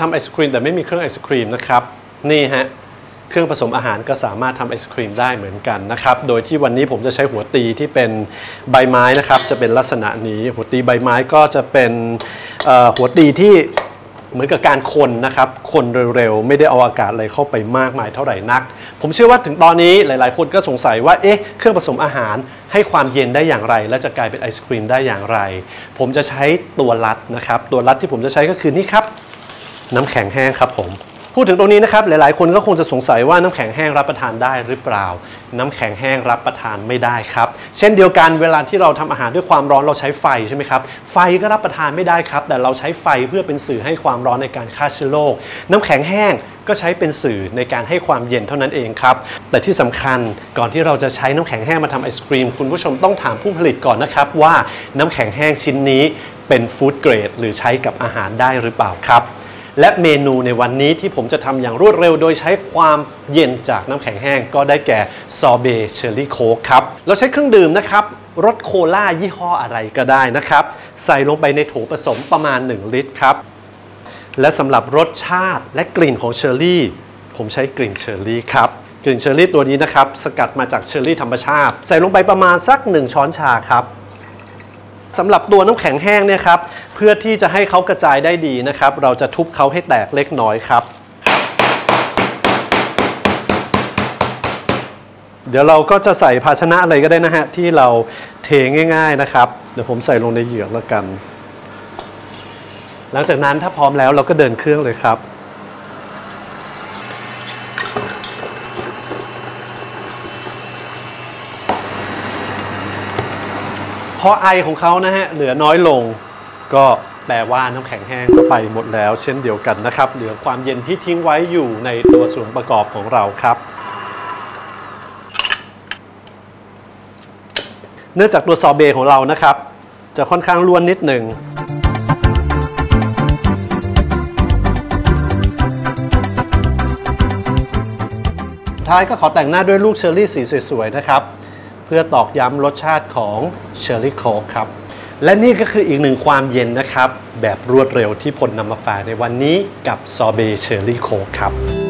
ทำไอศครีมแต่ไม่มีเครื่องไอศครีมนะครับ นี่ฮะเครื่องผสมอาหารก็สามารถทำไอศครีมได้เหมือนกันนะครับ โดยที่วันนี้ผมจะใช้หัวตีที่เป็นใบไม้นะครับ จะเป็นลักษณะนี้หัวตีใบไม้ก็จะเป็นหัวตีที่เหมือนกับการคนนะครับ คนเร็วๆ ไม่ได้เอาอากาศอะไรเข้าไปมากมายเท่าไหร่นัก ผมเชื่อว่าถึงตอนนี้หลายๆ คนก็สงสัยว่า เอ๊ะ เครื่องผสมอาหารให้ความเย็นได้อย่างไร และจะกลายเป็นไอศครีมได้อย่างไร ผมจะใช้ตัวรัดนะครับ ตัวรัดที่ผมจะใช้ก็คือนี่ครับ น้ำแข็งแห้งครับผมพูดถึงตรงนี้นะครับหลายๆ คนก็คงจะสงสัยว่าน้ำแข็งแห้งรับประทานได้หรือเปล่า น้ำแข็งแห้งรับประทานไม่ได้ครับ เช่นเดียวกันเวลาที่เราทำอาหารด้วยความร้อนเราใช้ไฟใช่ไหมครับไฟก็รับประทานไม่ได้ครับ แต่เราใช้ไฟเพื่อเป็นสื่อให้ความร้อนในการฆ่าเชื้อโรคน้ำแข็งแห้งก็ใช้เป็นสื่อในการให้ความเย็นเท่านั้นเองครับ แต่ที่สำคัญก่อนที่เราจะใช้น้ำแข็งแห้งมาทำไอศครีม คุณผู้ชมต้องถามผู้ผลิตก่อนนะครับว่าน้ำแข็งแห้งชิ้นนี้เป็นฟู้ดเกรดหรือใช้กับอาหารได้หรือเปล่าครับ และเมนูในวันนี้ที่ผมจะทำอย่างรวดเร็วโดยใช้ความเย็นจากน้ำแข็งแห้ง ก็ได้แก่ซอเบเชอร์รี่โค้กครับ เราใช้เครื่องดื่มนะครับรสโคลายี่ห้ออะไรก็ได้นะครับ ใส่ลงไปในโถผสมประมาณ 1 ลิตรครับ และสำหรับรสชาติและกลิ่นของเชอร์รี่ ผมใช้กลิ่นเชอร์รี่ครับกลิ่นเชอร์รี่ตัวนี้นะครับ สกัดมาจากเชอร์รี่ธรรมชาติ ใส่ลงไปประมาณสัก 1 ช้อนชาครับสำหรับตัวน้ำแข็งแห้งเนี่ยครับ พื่อที่จะให้เขากระจายได้ดีนะครับ เราจะทุบเขาให้แตกเล็กน้อยครับ เดี๋ยวเราก็จะใส่ภาชนะอะไรก็ได้นะฮะ ที่เราเทง่าย ๆนะครับ เดี๋ยวผมใส่ลงในเหยือกแล้วกัน หลังจากนั้นถ้าพร้อมแล้วเราก็เดินเครื่องเลยครับพอไอของเขานะฮะเหลือน้อยลง ก็แปลว่าน้ำแข็งแห้งก็ไปหมดแล้วเช่นเดียวกันนะครับ เหลือความเย็นที่ทิ้งไว้อยู่ในตัวส่วนประกอบของเราครับ เนื่องจากตัวซอเบของเรานะครับ จะค่อนข้างล้วนนิดหนึ่งท้ายก็ขอแต่งหน้าด้วยลูกเชอร์รี่สีสวยๆนะครับ เพื่อตอกย้ำรสชาติของเชอร์รี่โค้กครับ และนี่ก็คืออีกหนึ่งความเย็นนะครับ แบบรวดเร็วที่พลนำมาฝากในวันนี้กับซอเบเชอร์รี่โคครับ